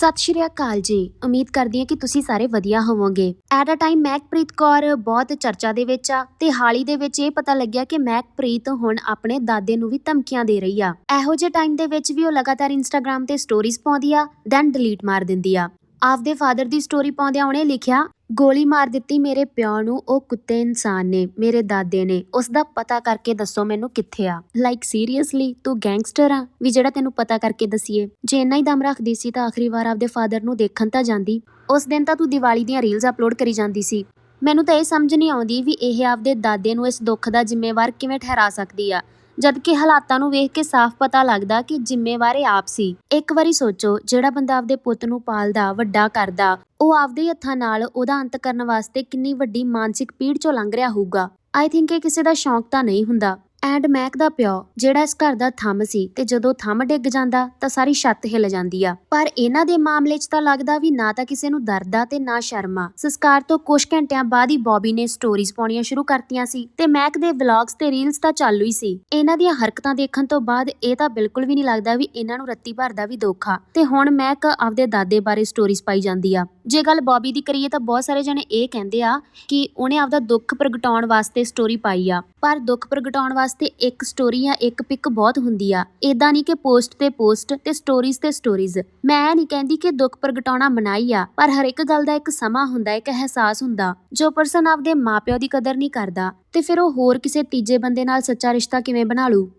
ਸਤਿ ਸ਼੍ਰੀ ਅਕਾਲ ਜੀ। ਉਮੀਦ ਕਰਦੀ ਹਾਂ ਕਿ ਤੁਸੀਂ ਸਾਰੇ ਵਧੀਆ ਹੋਵੋਗੇ। At a time Mehakpreet Kaur ਬਹੁਤ ਚਰਚਾ ਦੇ ਵਿੱਚ ਆ ਤੇ ਹਾਲ ਹੀ ਦੇ ਵਿੱਚ ਇਹ ਪਤਾ ਲੱਗਿਆ ਕਿ ਮਹਿਕਪ੍ਰੀਤ ਹੁਣ ਆਪਣੇ ਦਾਦੇ ਨੂੰ ਵੀ ਧਮਕੀਆਂ ਦੇ ਰਹੀ ਆ। ਇਹੋ ਜਿਹੇ ਟਾਈਮ ਦੇ ਵਿੱਚ ਵੀ ਉਹ ਲਗਾਤਾਰ ਇੰਸਟਾਗ੍ਰam ਤੇ ਸਟੋਰੀਜ਼ ਪਾਉਂਦੀ ਆ ਦੈਨ ਡਿਲੀਟ ਮਾਰ ਦਿੰਦੀ ਆ। ਆਪਦੇ ਫਾਦਰ ਦੀ ਸਟੋਰੀ ਪਾਉਂਦਿਆਂ ਉਹਨੇ ਲਿਖਿਆ ਗੋਲੀ ਮਾਰ ਦਿੱਤੀ ਮੇਰੇ ਪਿਓ ਨੂੰ, ਉਹ ਕੁੱਤੇ ਇਨਸਾਨ ਨੇ, ਮੇਰੇ ਦਾਦੇ ਨੇ। ਉਸ ਦਾ ਪਤਾ ਕਰਕੇ ਦੱਸੋ ਮੈਨੂੰ ਕਿੱਥੇ ਆ। ਲਾਈਕ ਸੀਰੀਅਸਲੀ ਤੂੰ ਗੈਂਗਸਟਰ ਆ? ਵੀ ਜਿਹੜਾ ਤੈਨੂੰ ਪਤਾ ਕਰਕੇ ਦਸੀਏ। ਜੇ ਇੰਨਾ ਹੀ ਦਮ ਰੱਖਦੀ ਸੀ ਤਾਂ ਆਖਰੀ ਵਾਰ ਆਪਦੇ ਫਾਦਰ ਨੂੰ ਦੇਖਣ ਤਾਂ ਜਾਂਦੀ। ਉਸ ਦਿਨ ਤਾਂ ਤੂੰ ਦੀਵਾਲੀ ਦੀਆਂ ਰੀਲਸ ਅਪਲੋਡ ਕਰੀ ਜਾਂਦੀ ਸੀ। ਮੈਨੂੰ ਤਾਂ ਇਹ ਸਮਝ ਨਹੀਂ ਆਉਂਦੀ ਵੀ ਇਹ ਆਪਦੇ ਦਾਦੇ ਨੂੰ ਇਸ ਦੁੱਖ ਦਾ ਜ਼ਿੰਮੇਵਾਰ ਕਿਵੇਂ ਠਹਿਰਾ ਸਕਦੀ ਆ। ਜਦਕਿ ਹਾਲਾਤਾਂ ਨੂੰ ਵੇਖ ਕੇ ਸਾਫ਼ ਪਤਾ ਲੱਗਦਾ ਕਿ ਜ਼ਿੰਮੇਵਾਰ ਇਹ ਆਪ ਸੀ। ਇੱਕ ਵਾਰੀ ਸੋਚੋ, ਜਿਹੜਾ ਬੰਦਾ ਆਪਦੇ ਪੁੱਤ ਨੂੰ ਪਾਲਦਾ, ਵੱਡਾ ਕਰਦਾ, ਉਹ ਆਪਦੇ ਹੱਥਾਂ ਨਾਲ ਉਹਦਾ ਅੰਤ ਕਰਨ ਵਾਸਤੇ ਕਿੰਨੀ ਵੱਡੀ ਮਾਨਸਿਕ ਪੀੜ ਚੋਂ ਲੰਘ ਰਿਹਾ ਹੋਊਗਾ। ਆਈ ਥਿੰਕ ਇਹ ਕਿਸੇ ਦਾ ਸ਼ੌਂਕ ਤਾਂ ਨਹੀਂ ਹੁੰਦਾ। ਐਂਡ ਮੈਕ ਦਾ ਪਿਓ, ਜਿਹੜਾ ਇਸ ਘਰ ਦਾ ਥੰਮ ਸੀ ਤੇ ਜਦੋਂ ਥੰਮ ਡਿੱਗ ਜਾਂਦਾ ਤਾਂ ਸਾਰੀ ਛੱਤ ਹਿੱਲ ਜਾਂਦੀ ਆ। ਪਰ ਇਹਨਾਂ ਦੇ ਮਾਮਲੇ 'ਚ ਤਾਂ ਲੱਗਦਾ ਵੀ ਨਾ ਤਾਂ ਕਿਸੇ ਨੂੰ ਦਰਦ ਆ ਤੇ ਨਾ ਸ਼ਰਮ ਆ। ਸੰਸਕਾਰ ਤੋਂ ਕੁਝ ਘੰਟਿਆਂ ਬਾਅਦ ਹੀ ਬੌਬੀ ਨੇ ਸਟੋਰੀਜ਼ ਪਾਉਣੀਆਂ ਸ਼ੁਰੂ ਕਰਤੀਆਂ ਸੀ ਤੇ ਮੈਕ ਦੇ ਵਲੌਗਸ ਤੇ ਰੀਲਸ ਤਾਂ ਚਾਲੂ ਹੀ ਸੀ। ਇਹਨਾਂ ਦੀਆਂ ਹਰਕਤਾਂ ਦੇਖਣ ਤੋਂ ਬਾਅਦ ਇਹ ਤਾਂ ਬਿਲਕੁਲ ਵੀ ਨਹੀਂ ਲੱਗਦਾ ਵੀ ਇਹਨਾਂ ਨੂੰ ਰੱਤੀ ਭਰ ਦਾ ਵੀ ਦੋਖਾ ਤੇ ਹੁਣ ਮੈਕ ਆਪਦੇ ਦਾਦੇ ਬਾਰੇ ਸਟੋਰੀਜ਼ ਪਾਈ ਜਾਂਦੀ ਆ। ਜੇ ਗੱਲ ਬੌਬੀ ਦੀ ਕਰੀਏ ਤਾਂ ਬਹੁਤ ਸਾਰੇ ਜਣੇ ਇਹ ਕਹਿੰਦੇ ਆ ਕਿ ਉਹਨੇ ਆਪਦਾ ਦੁੱਖ ਪ੍ਰਗਟਾਉਣ ਵਾਸਤੇ ਸਟੋਰੀ ਪਾਈ ਆ। ਪਰ ਦੁੱਖ ਪ੍ਰਗਟਾਉਣ ਵਾਸਤੇ ਇੱਕ ਸਟੋਰੀ ਜਾਂ ਇੱਕ ਪਿਕ ਬਹੁਤ ਹੁੰਦੀ ਆ। ਇਦਾਂ ਨਹੀਂ ਕਿ ਪੋਸਟ ਤੇ ਪੋਸਟ ਤੇ ਸਟੋਰੀਜ਼ ਤੇ ਸਟੋਰੀਜ਼ ਮੈਂ ਨਹੀਂ ਕਹਿੰਦੀ ਕਿ ਦੁੱਖ ਪ੍ਰਗਟਾਉਣਾ ਮਨਾਈ ਆ, ਪਰ ਹਰ ਇੱਕ ਗੱਲ ਦਾ ਇੱਕ ਸਮਾਂ ਹੁੰਦਾ, ਇੱਕ ਅਹਿਸਾਸ ਹੁੰਦਾ, ਜੋ ਪਰਸਨ ਆਪਦੇ ਮਾਪਿਓ ਦੀ ਕਦਰ ਨਹੀਂ ਕਰਦਾ। ਤੇ ਫਿਰ ਉਹ ਹੋਰ ਕਿਸੇ ਤੀਜੇ ਬੰਦੇ ਨਾਲ ਸੱਚਾ ਰਿਸ਼ਤਾ ਕਿਵੇਂ ਬਣਾ ਲੂ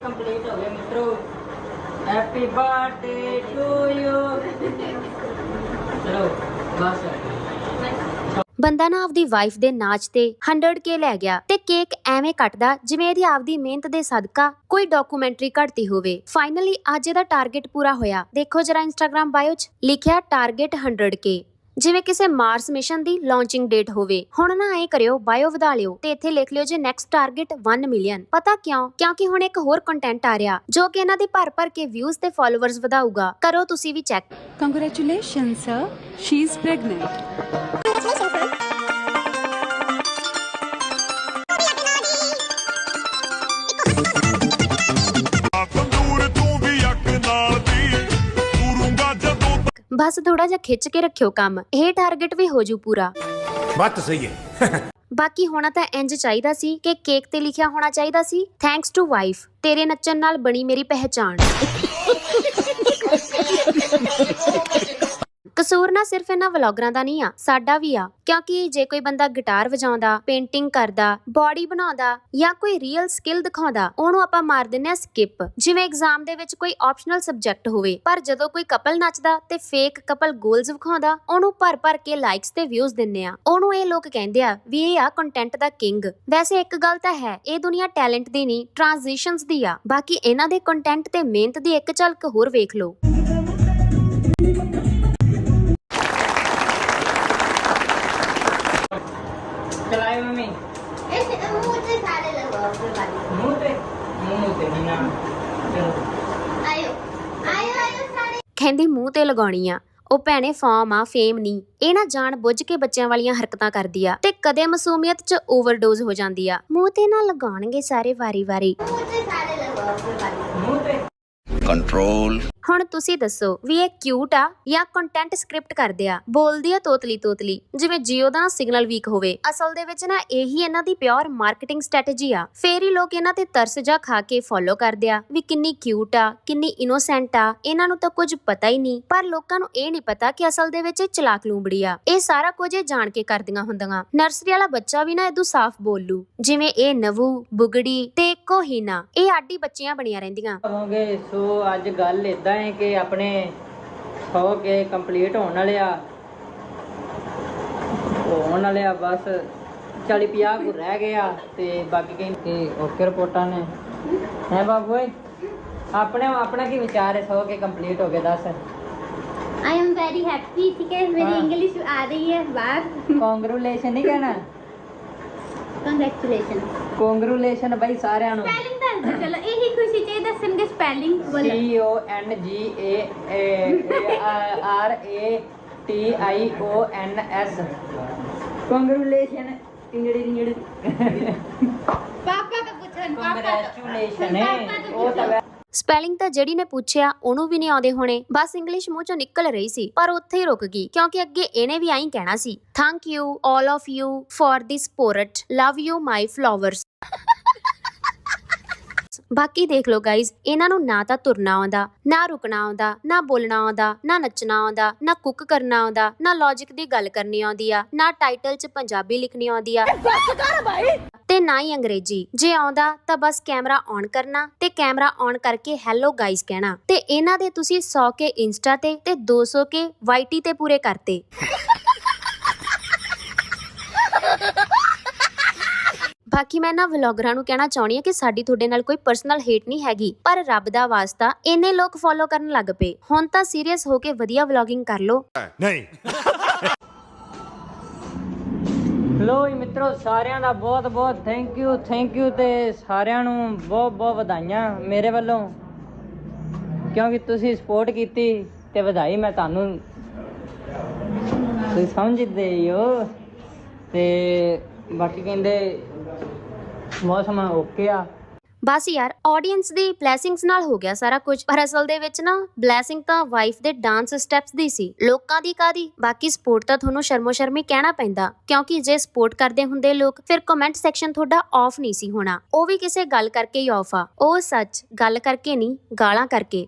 ਕੰਪਲੀਟ ਹੋ ਗਿਆ ਮਿੱਤਰੋ। ਹੈਪੀ ਬਰਥਡੇ ਟੂ ਯੂ ਬੰਦਾ ਨਾ ਆਪਦੀ ਵਾਈਫ ਦੇ ਨਾਚ ਤੇ 100k ਲੈ ਗਿਆ ਤੇ ਕੇਕ ਐਵੇਂ ਕੱਟਦਾ ਜਿਵੇਂ ਇਹਦੀ ਆਪਦੀ ਮਿਹਨਤ ਦੇ ਸਦਕਾ ਕੋਈ ਡਾਕੂਮੈਂਟਰੀ ਘੜਤੀ ਹੋਵੇ। ਫਾਈਨਲੀ ਅੱਜ ਇਹਦਾ ਟਾਰਗੇਟ ਪੂਰਾ ਹੋਇਆ। ਦੇਖੋ ਜਰਾ ਇੰਸਟਾਗ੍ਰam ਬਾਇਓ 'ਚ। ਲਿਖਿਆ ਟਾਰਗੇਟ 100k ਜਿਵੇਂ ਕਿਸੇ ਮਾਰਸ ਮਿਸ਼ਨ ਦੀ ਲਾਂਚਿੰਗ ਡੇਟ ਹੋਵੇ। ਹੁਣ ਨਾ ਐ ਕਰਿਓ ਬਾਇਓ ਵਧਾ ਲਿਓ ਤੇ ਇੱਥੇ ਲਿਖ ਲਿਓ ਜੇ ਨੈਕਸਟ ਟਾਰਗੇਟ 1 ਮਿਲੀਅਨ ਪਤਾ ਕਿਉਂ? ਕਿਉਂਕਿ ਹੁਣ ਇੱਕ ਹੋਰ ਕੰਟੈਂਟ ਆ ਰਿਹਾ ਜੋ ਕਿ ਇਹਨਾਂ ਦੇ ਭਰ ਭਰ ਕੇ ਵਿਊਜ਼ ਤੇ ਫਾਲੋਅਰਸ ਵਧਾਊਗਾ। ਕਰੋ ਤੁਸੀਂ ਵੀ check Congratulations, sir. She's pregnant. Tandoor ਬਸ ਥੋੜਾ ਜਿਹਾ ਖਿੱਚ ਕੇ ਰੱਖਿਓ ਕੰਮ। ਇਹ ਟਾਰਗੇਟ ਵੀ ਹੋ ਜੂ ਪੂਰਾ। ਬਾਤ ਤਾਂ ਸਹੀ ਹੈ। ਬਾਕੀ ਹੋਣਾ ਤਾਂ ਇੰਜ ਚਾਹੀਦਾ ਸੀ ਕਿ ਕੇਕ ਤੇ ਲਿਖਿਆ ਹੋਣਾ ਚਾਹੀਦਾ ਸੀ ਥੈਂਕਸ ਟੂ ਵਾਈਫ ਤੇਰੇ ਨੱਚਣ ਨਾਲ ਬਣੀ ਮੇਰੀ ਪਹਿਚਾਣ। ਕਸੂਰ ਨਾ ਸਿਰਫ ਇਹਨਾਂ ਵਲੌਗਰਾਂ ਦਾ ਨਹੀਂ ਆ, ਸਾਡਾ ਵੀ ਆ। ਕਿਉਂਕਿ ਜੇ ਕੋਈ ਬੰਦਾ ਗਿਟਾਰ ਵਜਾਉਂਦਾ, ਪੇਂਟਿੰਗ ਕਰਦਾ, ਬਾਡੀ ਬਣਾਉਂਦਾ ਜਾਂ ਕੋਈ ਰੀਅਲ ਸਕਿੱਲ ਦਿਖਾਉਂਦਾ, ਉਹਨੂੰ ਆਪਾਂ ਮਾਰ ਦਿੰਨੇ ਆ ਸਕਿਪ ਜਿਵੇਂ ਐਗਜ਼ਾਮ ਦੇ ਵਿੱਚ ਕੋਈ ਆਪਸ਼ਨਲ ਸਬਜੈਕਟ ਹੋਵੇ, ਪਰ ਜਦੋਂ ਕੋਈ ਕਪਲ ਨੱਚਦਾ ਤੇ ਫੇਕ ਕਪਲ ਗੋਲਸ ਵਿਖਾਉਂਦਾ, ਉਹਨੂੰ ਭਰ ਭਰ ਕੇ ਲਾਈਕਸ ਤੇ ਵਿਊਜ਼ ਦਿੰਨੇ ਆ ਉਹਨੂੰ ਇਹ ਲੋਕ ਕਹਿੰਦੇ ਆ ਵੀ ਇਹ ਆ ਕੰਟੈਂਟ ਦਾ ਕਿੰਗ ਵੈਸੇ ਇੱਕ ਗੱਲ ਤਾਂ ਹੈ, ਇਹ ਦੁਨੀਆ ਟੈਲੈਂਟ ਦੀ ਨਹੀਂ ਟ੍ਰਾਂਜੀਸ਼ਨਸ ਦੀ ਆ। ਬਾਕੀ ਇਹਨਾਂ ਦੇ ਕੰਟੈਂਟ ਤੇ ਮਿਹਨਤ ਦੀ ਇੱਕ ਝਲਕ ਹੋਰ ਵੇਖ ਲਓ। ਕਹਿੰਦੀ ਮੂੰਹ ਤੇ ਲਗਾਉਣੀ ਆ। ਉਹ ਭੈਣੇ ਫਾਰਮ ਆ ਫੇਮ ਨਹੀਂ ਇਹ ਨਾ ਜਾਣ ਬੁੱਝ ਕੇ ਬੱਚਿਆਂ ਵਾਲੀਆਂ ਹਰਕਤਾਂ ਕਰਦੀ ਆ ਤੇ ਕਦੇ ਮਸੂਮੀਅਤ 'ਚ ਓਵਰਡੋਜ਼ ਹੋ ਜਾਂਦੀ ਆ। ਮੂੰਹ ਤੇ ਨਾ ਲਗਾਉਣਗੇ ਸਾਰੇ ਵਾਰੀ-ਵਾਰੀ। ਕੰਟਰੋਲ ਹੁਣ ਤੁਸੀਂ ਦੱਸੋ ਵੀ ਇਹ ਕਿਊਟ ਆ ਜਾਂ ਕੰਟੈਂਟ ਸਕ੍ਰਿਪਟ ਕਰਦੇ ਆ? ਬੋਲਦੀ ਆ ਤੋਤਲੀ ਤੋਤਲੀ, ਜਿਵੇਂ ਜੀਓ ਦਾ ਸਿਗਨਲ ਵੀਕ ਹੋਵੇ। ਅਸਲ ਦੇ ਵਿੱਚ ਨਾ ਇਹੀ ਇਹਨਾਂ ਦੀ ਪਿਓਰ ਮਾਰਕੀਟਿੰਗ ਸਟ੍ਰੈਟਜੀ ਆ। ਫੇਰ ਹੀ ਲੋਕ ਇਹਨਾਂ ਤੇ ਤਰਸ ਜਾ ਖਾ ਕੇ ਫੋਲੋ ਕਰਦੇ ਆ ਵੀ ਕਿੰਨੀ ਕਿਊਟ ਆ, ਕਿੰਨੀ ਇਨੋਸੈਂਟ ਆ, ਇਹਨਾਂ ਨੂੰ ਤਾਂ ਕੁਝ ਪਤਾ ਹੀ ਨਹੀਂ। ਪਰ ਲੋਕਾਂ ਨੂੰ ਇਹ ਨਹੀਂ ਪਤਾ ਕਿ ਅਸਲ ਦੇ ਵਿੱਚ ਇਹ ਚਲਾਕ ਲੂੰਬੜੀ ਆ। ਇਹ ਸਾਰਾ ਕੁਝ ਇਹ ਜਾਣ ਕੇ ਕਰਦੀਆਂ ਹੁੰਦੀਆਂ। ਨਰਸਰੀ ਵਾਲਾ ਬੱਚਾ ਵੀ ਨਾ ਇਦੋਂ ਸਾਫ਼ ਬੋਲੂ, ਜਿਵੇਂ ਇਹ ਨਵੂ, ਬੁਗੜੀ ਤੇ ਕੋਹੀਨਾ ਇਹ ਆਡੀ ਬੱਚੀਆਂ ਬਣੀਆਂ ਰਹਿੰਦੀਆਂ। ਕਹਾਂਗੇ ਸੋ ਅੱਜ ਗੱਲ ਇਦਾਂ ਹੈ ਕਿ ਆਪਣੇ 100 ਕੇ ਕੰਪਲੀਟ ਹੋਣ ਵਾਲੇ ਆ ਹੋਣ ਵਾਲੇ ਆ ਬਸ 40 50 ਕੁ ਰਹਿ ਗਏ ਆ ਤੇ ਬਾਕੀ ਕਹਿੰਦੇ ਓਕੇ ਰਿਪੋਰਟਾਂ ਨੇ ਹੈ ਬਾਬੂ ਓਏ ਆਪਣੇ ਆਪਣਾ ਕੀ ਵਿਚਾਰ ਹੈ 100 ਕੇ ਕੰਪਲੀਟ ਹੋ ਗਏ ਦੱਸ आई एम वेरी हैप्पी ठीक है मेरी हाँ। इंग्लिश आ रही है बात ਕੰਗ੍ਰੈਚੁਲੇਸ਼ਨ ਨਹੀਂ ਕਹਿਣਾ ਕੰਗ੍ਰੈਚੁਲੇਸ਼ਨ ਕੰਗ੍ਰੈਚੁਲੇਸ਼ਨ ਬਾਈ ਸਾਰਿਆਂ ਨੂੰ ਸਪੈਲਿੰਗ ਦੱਸ ਦਿਓ ਚਲੋ ਇਹੀ ਖੁਸ਼ੀ ਚ ਇਹ ਦੱਸਣਗੇ ਸਪੈਲਿੰਗ ਵਾਲਾ। C O N G A R A T I O N S congratulation ਟਿੰਗੜੇ ਟਿੰਗੜੇ ਪਾਪਾ ਤੋਂ ਪੁੱਛਣ ਪਾਪਾ ਤੋਂ। ਕੰਗ੍ਰੈਚੁਲੇਸ਼ਨ ਪਾਪਾ ਉਹ ਤਾਂ ਸਪੈਲਿੰਗ ਤਾਂ ਜਿਹੜੀ ਨੇ ਪੁੱਛਿਆ ਉਹਨੂੰ ਵੀ ਨਹੀਂ ਆਉਂਦੇ ਹੋਣੇ। ਬਸ ਇੰਗਲਿਸ਼ ਮੂੰਹ ਚੋਂ ਨਿਕਲ ਰਹੀ ਸੀ ਪਰ ਉੱਥੇ ਹੀ ਰੁਕ ਗਈ ਕਿਉਂਕਿ ਅੱਗੇ ਇਹਨੇ ਵੀ ਐਂ ਕਹਿਣਾ ਸੀ। Thank you all of you for this support love you my flowers ਬਾਕੀ ਦੇਖ ਲਓ ਗਾਇਜ਼ ਇਹਨਾਂ ਨੂੰ ਨਾ ਤਾਂ ਤੁਰਨਾ ਆਉਂਦਾ, ਨਾ ਰੁਕਣਾ ਆਉਂਦਾ, ਨਾ ਬੋਲਣਾ ਆਉਂਦਾ, ਨਾ ਨੱਚਣਾ ਆਉਂਦਾ, ਨਾ ਕੁੱਕ ਕਰਨਾ ਆਉਂਦਾ, ਨਾ ਲੌਜੀਕ ਦੀ ਗੱਲ ਕਰਨੀ ਆਉਂਦੀ ਆ, ਨਾ ਟਾਈਟਲ 'ਚ ਪੰਜਾਬੀ ਲਿਖਣੀ ਆਉਂਦੀ ਆ। ਤੇ ਨਾ ਹੀ ਅੰਗਰੇਜ਼ੀ। ਜੇ ਆਉਂਦਾ ਤਾਂ ਬਸ ਕੈਮਰਾ ਔਨ ਕਰਨਾ ਤੇ ਕੈਮਰਾ ਔਨ ਕਰਕੇ ਹੈਲੋ ਗਾਇਜ਼ ਕਹਿਣਾ। ਤੇ ਇਹਨਾਂ ਦੇ ਤੁਸੀਂ 100 ਕੇ ਇੰਸਟਾ ਤੇ ਤੇ 200 ਕੇ ਵਾਈਟੀ ਤੇ ਪੂਰੇ ਕਰਤੇ। ਬਾਕੀ ਮੈਂ ਨਾ ਵਲੌਗਰਾਂ ਨੂੰ ਕਹਿਣਾ ਚਾਹੁੰਦੀ ਹਾਂ ਕਿ ਸਾਡੀ ਤੁਹਾਡੇ ਨਾਲ ਕੋਈ ਪਰਸਨਲ ਹੇਟ ਨਹੀਂ ਹੈਗੀ ਪਰ ਰੱਬ ਦਾ ਵਾਸਤਾ ਇੰਨੇ ਲੋਕ ਫੋਲੋ ਕਰਨ ਲੱਗ ਪਏ। ਹੁਣ ਤਾਂ ਸੀਰੀਅਸ ਹੋ ਕੇ ਵਧੀਆ ਵਲੌਗਿੰਗ ਕਰ ਲਓ। नहीं ਲੋ ਜੀ ਮਿੱਤਰੋ ਸਾਰਿਆਂ ਦਾ ਬਹੁਤ ਬਹੁਤ ਥੈਂਕ ਯੂ ਥੈਂਕ ਯੂ ਤੇ ਸਾਰਿਆਂ ਨੂੰ ਬਹੁਤ ਬਹੁਤ ਵਧਾਈਆਂ ਮੇਰੇ ਵੱਲੋਂ। ਕਿਉਂਕਿ ਤੁਸੀਂ ਸਪੋਰਟ ਕੀਤੀ ਤੇ ਵਧਾਈ ਮੈਂ ਤੁਹਾਨੂੰ। ਤੁਸੀਂ ਸਮਝਦੇ ਹੋ। ਤੇ ਬਾਕੀ ਕਹਿੰਦੇ ਮੌਸਮ ਓਕੇ ਆ। ਬਸ ਯਾਰ ਆਡੀਅנס ਦੀ ਬਲੇਸਿੰਗਸ ਨਾਲ ਹੋ ਗਿਆ ਸਾਰਾ ਕੁਝ। ਪਰ ਅਸਲ ਦੇ ਵਿੱਚ ਨਾ ਬਲੇਸਿੰਗ ਤਾਂ ਵਾਈਫ ਦੇ ਡਾਂਸ ਸਟੈਪਸ ਦੀ ਸੀ। ਲੋਕਾਂ ਦੀ ਕਾਦੀ ਬਾਕੀ ਸਪੋਰਟ ਤਾਂ ਤੁਹਾਨੂੰ ਸ਼ਰਮੋ ਸ਼ਰਮੀ ਕਹਿਣਾ ਪੈਂਦਾ। ਕਿਉਂਕਿ ਜੇ ਸਪੋਰਟ ਕਰਦੇ ਹੁੰਦੇ ਲੋਕ ਫਿਰ ਕਮੈਂਟ ਸੈਕਸ਼ਨ ਤੁਹਾਡਾ ਆਫ ਨਹੀਂ ਸੀ ਹੋਣਾ। ਉਹ ਵੀ ਕਿਸੇ ਗੱਲ ਕਰਕੇ ਹੀ ਆਫ ਆ। ਉਹ ਸੱਚ ਗੱਲ ਕਰਕੇ ਨਹੀਂ ਗਾਲਾਂ ਕਰਕੇ।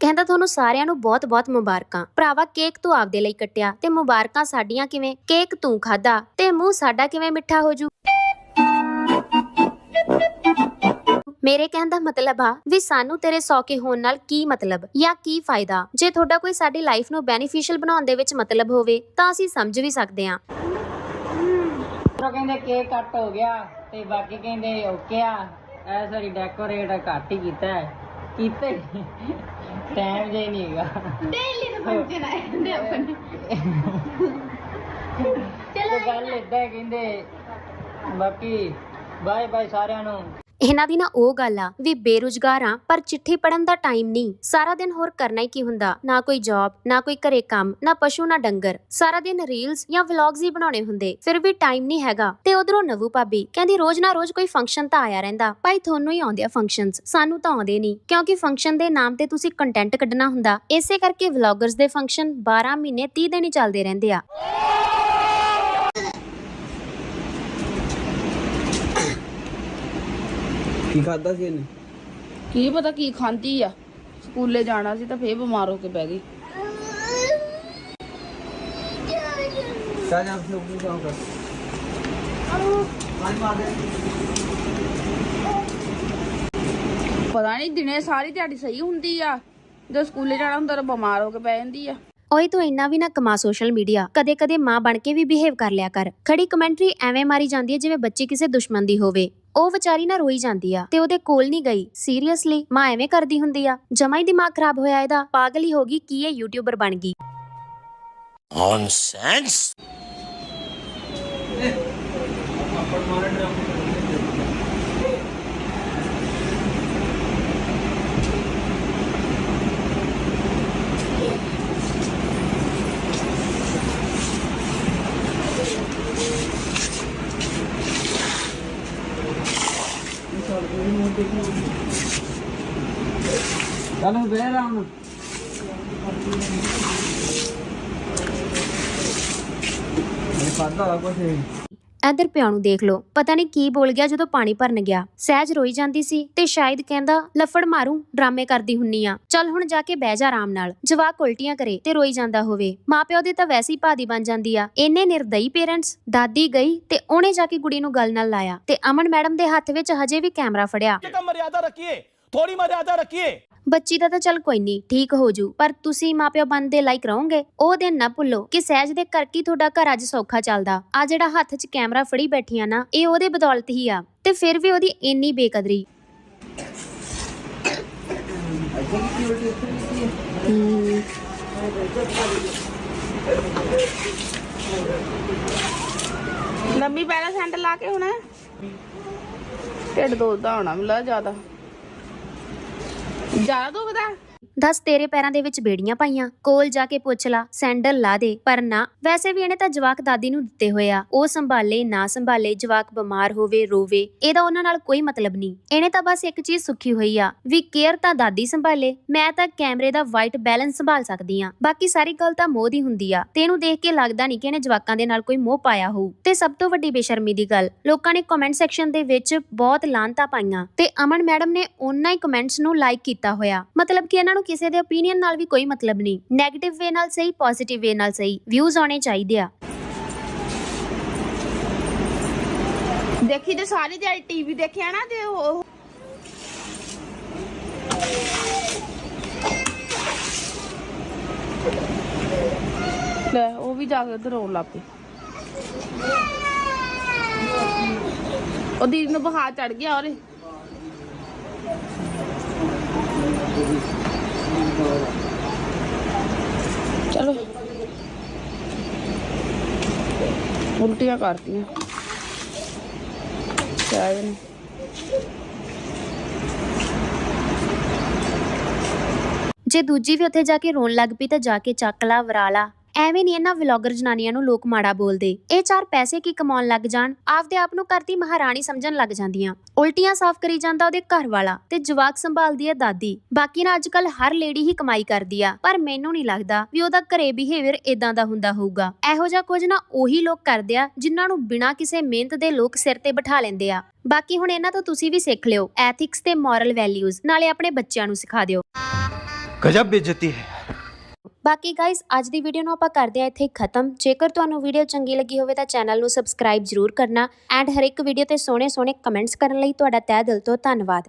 ਕਹਿੰਦਾ ਤੁਹਾਨੂੰ ਸਾਰਿਆਂ ਨੂੰ ਬਹੁਤ-ਬਹੁਤ ਮੁਬਾਰਕਾਂ। ਭਰਾਵਾ, ਕੇਕ ਤੂੰ ਆਪਦੇ ਲਈ ਕੱਟਿਆ ਤੇ ਮੁਬਾਰਕਾਂ ਸਾਡੀਆਂ ਕਿਵੇਂ? ਕੇਕ ਤੂੰ ਖਾਦਾ ਤੇ ਮੂੰਹ ਸਾਡਾ ਕਿਵੇਂ ਮਿੱਠਾ ਹੋ ਜੂ? ਮੇਰੇ ਕਹਿਣ ਦਾ ਮਤਲਬ ਆ ਵੀ ਸਾਨੂੰ ਤੇਰੇ ਸੌਕੇ ਹੋਣ ਨਾਲ ਕੀ ਮਤਲਬ ਜਾਂ ਕੀ ਫਾਇਦਾ? ਜੇ ਤੁਹਾਡਾ ਕੋਈ ਸਾਡੀ ਲਾਈਫ ਨੂੰ ਬੈਨੀਫੀਸ਼ੀਅਲ ਬਣਾਉਣ ਦੇ ਵਿੱਚ ਮਤਲਬ ਹੋਵੇ, ਤਾਂ ਅਸੀਂ ਸਮਝ ਵੀ ਸਕਦੇ ਹਾਂ। ਉਹ ਕਹਿੰਦੇ ਕੇਕ ਕੱਟ ਹੋ ਗਿਆ ਤੇ ਬਾਕੀ ਕਹਿੰਦੇ ਓਕੇ ਆ। ਐ ਸਾਰੀ ਡੈਕੋਰੇਟ ਘੱਟ ਹੀ ਕੀਤਾ ਹੈ। ਕੀਤੇ। ਟਾਈਮ ਜੇ ਨਹੀਂ ਹੈਗਾ। ਡੇਲੀ ਦੇ ਫੰਕਸ਼ਨ ਆਏ ਹੁੰਦੇ ਆਪਣੇ। ਤੇ ਗੱਲ ਇਦਾਂ ਹੈ ਕਹਿੰਦੇ ਬਾਕੀ ਬਾਏ ਬਾਏ ਸਾਰਿਆਂ ਨੂੰ। ਇਹਨਾਂ ਦੀ ਨਾ ਉਹ ਗੱਲ ਆ ਵੀ ਬੇਰੁਜ਼ਗਾਰ ਆ, ਪਰ ਚਿੱਠੀ ਪੜਨ ਦਾ ਟਾਈਮ ਨਹੀਂ। ਸਾਰਾ ਦਿਨ ਹੋਰ ਕਰਨਾ ਹੀ ਕੀ ਹੁੰਦਾ? ਨਾ ਕੋਈ ਜੌਬ ਨਾ ਕੋਈ ਘਰੇ ਕੰਮ, ਨਾ ਪਸ਼ੂ, ਨਾ ਡੰਗਰ। ਸਾਰਾ ਦਿਨ ਰੀਲਸ ਜਾਂ ਵਲੌਗਸ ਹੀ ਬਣਾਉਣੇ ਹੁੰਦੇ। ਫਿਰ ਵੀ ਟਾਈਮ ਨਹੀਂ ਹੈਗਾ। ਤੇ ਉਧਰੋਂ ਨਵੂ ਭਾਬੀ ਕਹਿੰਦੀ, ਰੋਜ਼ ਨਾ ਰੋਜ਼ ਕੋਈ ਫੰਕਸ਼ਨ ਤਾਂ ਆਇਆ ਰਹਿੰਦਾ। ਭਾਈ ਤੁਹਾਨੂੰ ਹੀ ਆਉਂਦੇ ਆ ਫੰਕਸ਼ਨਸ ਸਾਨੂੰ ਤਾਂ ਆਉਂਦੇ ਨਹੀਂ। ਕਿਉਂਕਿ ਫੰਕਸ਼ਨ ਦੇ ਨਾਮ ਤੇ ਤੁਸੀਂ ਕੰਟੈਂਟ ਕੱਢਣਾ ਹੁੰਦਾ। ਇਸੇ ਕਰਕੇ ਵਲੌਗਰਸ ਦੇ ਫੰਕਸ਼ਨ 12 ਮਹੀਨੇ 30 ਦਿਨ ਹੀ ਚੱਲਦੇ ਰਹਿੰਦੇ ਆ। ਕੀ ਖਾਦਾ ਸੀ ਇਹਨੇ? ਕੀ ਪਤਾ ਕੀ ਖਾਂਦੀ ਆ। ਸਕੂਲੇ ਜਾਣਾ ਸੀ ਤਾਂ ਫੇਰ ਬਿਮਾਰ ਹੋ ਕੇ ਬਹਿ ਗਈ। ਚਾ ਜਾ ਫਿਰ ਉਹ ਕੰਮ ਕਰ। ਪਾਣੀ ਮਾਰ ਦੇ। ਪਤਾ ਨਹੀਂ ਦਿਨੇ ਸਾਰੀ ਦਿਹਾੜੀ ਸਹੀ ਹੁੰਦੀ ਆ। ਜਦੋਂ ਸਕੂਲੇ ਜਾਣਾ ਹੁੰਦਾ ਤਾਂ ਬਿਮਾਰ ਹੋ ਕੇ ਬਹਿ ਜਾਂਦੀ ਆ। ਓਏ ਤੂੰ ਇੰਨਾ ਵੀ ਨਾ ਕਮਾ ਸੋਸ਼ਲ ਮੀਡੀਆ ਕਦੇ-ਕਦੇ ਮਾਂ ਬਣ ਕੇ ਵੀ ਬਿਹੇਵ ਕਰ ਲਿਆ ਕਰ। ਖੜੀ ਕਮੈਂਟਰੀ ਐਵੇਂ ਮਾਰੀ ਜਾਂਦੀ ਹੈ ਜਿਵੇਂ ਬੱਚੀ ਕਿਸੇ ਦੁਸ਼ਮਣ ਦੀ ਹੋਵੇ। ਉਹ ਵਿਚਾਰੀ ਨਾ ਰੋਈ ਜਾਂਦੀ ਆ ਤੇ ਉਹਦੇ ਕੋਲ ਨਹੀਂ ਗਈ। ਸੀਰੀਅਸਲੀ ਮਾਂ ਐਵੇਂ ਕਰਦੀ ਹੁੰਦੀ ਆ। ਜਮਾ ਹੀ ਦਿਮਾਗ ਖਰਾਬ ਹੋਇਆ ਇਹਦਾ। ਪਾਗਲ ਹੀ ਹੋ ਗਈ ਕੀ ਇਹ ਯੂਟਿਊਬਰ ਬਣ ਗਈ। Nonsense! ਇਧਰ ਪਿਆ ਦੇਖ ਲਓ ਪਤਾ ਨਹੀਂ ਕੀ ਬੋਲ ਗਿਆ ਜਦੋਂ ਪਾਣੀ ਭਰਨ ਗਿਆ। ਸਹਿਜ ਰੋਈ ਜਾਂਦੀ ਸੀ ਤੇ ਸ਼ਾਇਦ ਕਹਿੰਦਾ ਲਫੜ ਮਾਰੂ ਡਰਾਮੇ ਕਰਦੀ ਹੁੰਨੀ ਆ। ਚੱਲ ਹੁਣ ਜਾ ਕੇ ਬਹਿ ਜਾ ਆਰਾਮ ਨਾਲ। ਜਵਾਕ ਉਲਟੀਆਂ ਕਰੇ ਤੇ ਰੋਈ ਜਾਂਦਾ ਹੋਵੇ। ਮਾਪਿਓ ਦੇ ਤਾਂ ਵੈਸੇ ਭਾਦੀ ਬਣ ਜਾਂਦੀ ਆ। ਇੰਨੇ ਨਿਰਦਈ ਪੇਰੈਂਟਸ ਦਾਦੀ ਗਈ ਤੇ ਉਹਨੇ ਜਾ ਕੇ ਕੁੜੀ ਨੂੰ ਗੱਲ ਨਾਲ ਲਾਇਆ ਤੇ ਅਮਨ ਮੈਡਮ ਦੇ ਹੱਥ ਵਿੱਚ ਹਜੇ ਵੀ ਕੈਮਰਾ ਫੜਿਆ। ਮਰਿਆਦਾ ਰੱਖੀਏ ਥੋੜੀ ਮਰਿਆਦਾ ਰੱਖੀਏ। ਬੱਚੀ ਦਾ ਤਾਂ ਚੱਲ ਕੋਈ ਨਹੀਂ, ਠੀਕ ਹੋ ਜੂ, ਪਰ ਤੁਸੀਂ ਮਾਪਿਓ ਬਣਦੇ ਲਾਇਕ ਰਹੋਗੇ, ਉਹ ਦਿਨ ਨਾ ਭੁੱਲੋ ਕਿ ਸਹਿਜ ਦੇ ਕਰਕੇ ਤੁਹਾਡਾ ਘਰ ਅੱਜ ਸੌਖਾ ਚੱਲਦਾ। ਆ ਜਿਹੜਾ ਹੱਥ 'ਚ ਕੈਮਰਾ ਫੜੀ ਬੈਠੀ ਆ ਨਾ, ਇਹ ਉਹਦੇ ਬਦੌਲਤ ਹੀ ਆ, ਤੇ ਫਿਰ ਵੀ ਉਹਦੀ ਇੰਨੀ ਬੇਕਦਰੀ। ਲੰਮੀ ਪਹਿਲਾਂ ਸੈਂਟ ਲਾ ਕੇ ਹੁਣ ਢਿੱਡ ਦੁਖਦਾ ਹੋਣਾ ਮਿਲਾ ਜ਼ਿਆਦਾ। ਜ਼ਿਆਦਾ ਦੁਖਦਾ? ਦੱਸ ਤੇਰੇ ਪੈਰਾਂ ਦੇ ਵਿੱਚ ਬੇੜੀਆਂ ਪਾਈਆਂ, ਕੋਲ ਜਾ ਕੇ ਪੁੱਛ ਲਾ, ਸੈਂਡਲ ਲਾ ਦੇ, ਪਰ ਨਾ। ਵੈਸੇ ਵੀ ਇਹਨੇ ਤਾਂ ਜਵਾਕ ਦਾਦੀ ਨੂੰ ਦਿੱਤੇ ਹੋਏ ਆ। ਉਹ ਸੰਭਾਲੇ, ਨਾ ਸੰਭਾਲੇ, ਜਵਾਕ ਬਿਮਾਰ ਹੋਵੇ, ਰੋਵੇ, ਇਹਦਾ ਉਹਨਾਂ ਨਾਲ ਕੋਈ ਮਤਲਬ ਨਹੀਂ। ਇਹਨੇ ਤਾਂ ਬਸ ਇੱਕ ਚੀਜ਼ ਸੁੱਖੀ ਹੋਈ ਆ, ਵੀ ਕੇਅਰ ਤਾਂ ਦਾਦੀ ਸੰਭਾਲੇ, ਮੈਂ ਤਾਂ ਕੈਮਰੇ ਦਾ ਵਾਈਟ ਬੈਲੈਂਸ ਸੰਭਾਲ ਸਕਦੀ ਆ। ਬਾਕੀ ਸਾਰੀ ਗੱਲ ਤਾਂ ਮੋਹ ਦੀ ਹੁੰਦੀ ਆ। ਤੇ ਇਹਨੂੰ ਦੇਖ ਕੇ ਲੱਗਦਾ ਨਹੀਂ ਕਿ ਇਹਨੇ ਜਵਾਕਾਂ ਦੇ ਨਾਲ ਕੋਈ ਮੋਹ ਪਾਇਆ ਹੋਊ। ਤੇ ਸਭ ਤੋਂ ਵੱਡੀ ਬੇਸ਼ਰਮੀ ਦੀ ਗੱਲ, ਲੋਕਾਂ ਨੇ ਕਮੈਂਟ ਸੈਕਸ਼ਨ ਦੇ ਵਿੱਚ ਬਹੁਤ ਲਾਂਤਾ ਪਾਈਆਂ। ਤੇ ਅਮਨ ਮੈਡਮ ਨੇ ਉਹਨਾਂ ਹੀ ਕਮੈਂਟਸ ਨੂੰ ਲਾਈਕ ਕੀਤਾ ਹੋਇਆ। ਮਤਲਬ ਕਿ ਇਹਨਾਂ ਨੂੰ ਕਿਸੇ ਦੇ ਓਪੀਨੀਅਨ ਨਾਲ ਵੀ ਕੋਈ ਮਤਲਬ ਨਹੀਂ। 네ਗੇਟਿਵ ਵੇ ਨਾਲ ਸਹੀ ਪੋਜ਼ਿਟਿਵ ਵੇ ਨਾਲ ਸਹੀ। ਵਿਊਜ਼ ਆਉਣੇ ਚਾਹੀਦੇ ਆ। ਦੇਖੀ ਤੇ ਸਾਰੀ ਦਿਹਾੜੀ ਟੀਵੀ ਦੇਖਿਆ ਨਾ ਤੇ ਉਹ ਲੈ ਉਹ ਵੀ ਜਾ ਕੇ ਉਧਰ ਰੋਣ ਲੱਗ ਪਈ। ਉਹ ਦੀਦੀ ਨੂੰ ਬੁਖਾਰ ਚੜ ਗਿਆ ਉਹਦੇ ਉਲਟੀਆਂ ਕਰਤੀਆਂ। ਚਾਹ ਨੇ। ਜੇ ਦੂਜੀ ਵੀ ਉੱਥੇ ਜਾ ਕੇ ਰੋਣ ਲੱਗ ਪਈ ਤਾਂ ਜਾ ਕੇ ਚੱਕ ਲਾ, ਵਰਾ ਐਵੇਂ ਨਹੀਂ ਇਹਨਾਂ ਵਲੌਗਰ ਜਨਾਨੀਆਂ ਨੂੰ ਲੋਕ ਮਾੜਾ ਬੋਲਦੇ। ਇਹ ਚਾਰ ਪੈਸੇ ਕੀ ਕਮਾਉਣ ਲੱਗ ਜਾਣ, ਆਪਦੇ ਆਪ ਨੂੰ ਘਰ ਮਹਾਰਾਣੀ ਸਮਝਣ ਲੱਗ ਜਾਂਦੀਆਂ। ਉਲਟੀਆਂ ਸਾਫ਼ ਕਰੀ ਜਾਂਦਾ ਉਹਦੇ ਘਰ ਵਾਲਾ ਤੇ ਜਵਾਕ ਸੰਭਾਲਦੀ ਹੈ ਦਾਦੀ। ਬਾਕੀ ਨਾ ਅੱਜਕੱਲ ਹਰ ਲੇਡੀ ਹੀ ਕਮਾਈ ਕਰਦੀ ਆ, ਪਰ ਮੈਨੂੰ ਨਹੀਂ ਲੱਗਦਾ ਵੀ ਉਹਦਾ ਘਰੇ ਬਿਹੇਵੀਅਰ ਇਦਾਂ ਦਾ ਹੁੰਦਾ ਹੋਊਗਾ। ਇਹੋ ਜਿਹਾ ਕੁਝ ਨਾ ਉਹੀ ਲੋਕ ਕਰਦੇ ਆ, ਜਿਨ੍ਹਾਂ ਨੂੰ ਬਿਨਾਂ ਕਿਸੇ ਮਿਹਨਤ ਦੇ ਲੋਕ ਸਿਰ ਤੇ ਬਿਠਾ ਲੈਂਦੇ ਆ। ਬਾਕੀ ਹੁਣ ਇਹਨਾਂ ਤੋਂ ਤੁਸੀਂ ਵੀ ਸਿੱਖ ਲਿਓ ਐਥਿਕਸ ਤੇ ਮੋਰਲ ਵੈਲਿਊਜ਼ ਨਾਲੇ ਆਪਣੇ ਬੱਚਿਆਂ ਨੂੰ ਸਿਖਾ ਦਿਓ। ਗਜਬ ਬੇਇੱਜ਼ਤੀ ਹੈ। ਬਾਕੀ ਗਾਇਸ ਅੱਜ ਦੀ ਵੀਡੀਓ ਨੂੰ ਆਪਾਂ ਕਰਦੇ ਆ ਇੱਥੇ ਖਤਮ। ਜੇਕਰ ਤੁਹਾਨੂੰ ਵੀਡੀਓ ਚੰਗੀ ਲੱਗੀ ਹੋਵੇ ਤਾਂ ਚੈਨਲ ਨੂੰ ਸਬਸਕ੍ਰਾਈਬ ਜ਼ਰੂਰ ਕਰਨਾ। ਐਂਡ ਹਰ ਇੱਕ ਵੀਡੀਓ ਤੇ ਸੋਹਣੇ ਸੋਹਣੇ ਕਮੈਂਟਸ ਕਰਨ ਲਈ ਤੁਹਾਡਾ ਤਹਿ ਦਿਲ ਤੋਂ ਧੰਨਵਾਦ।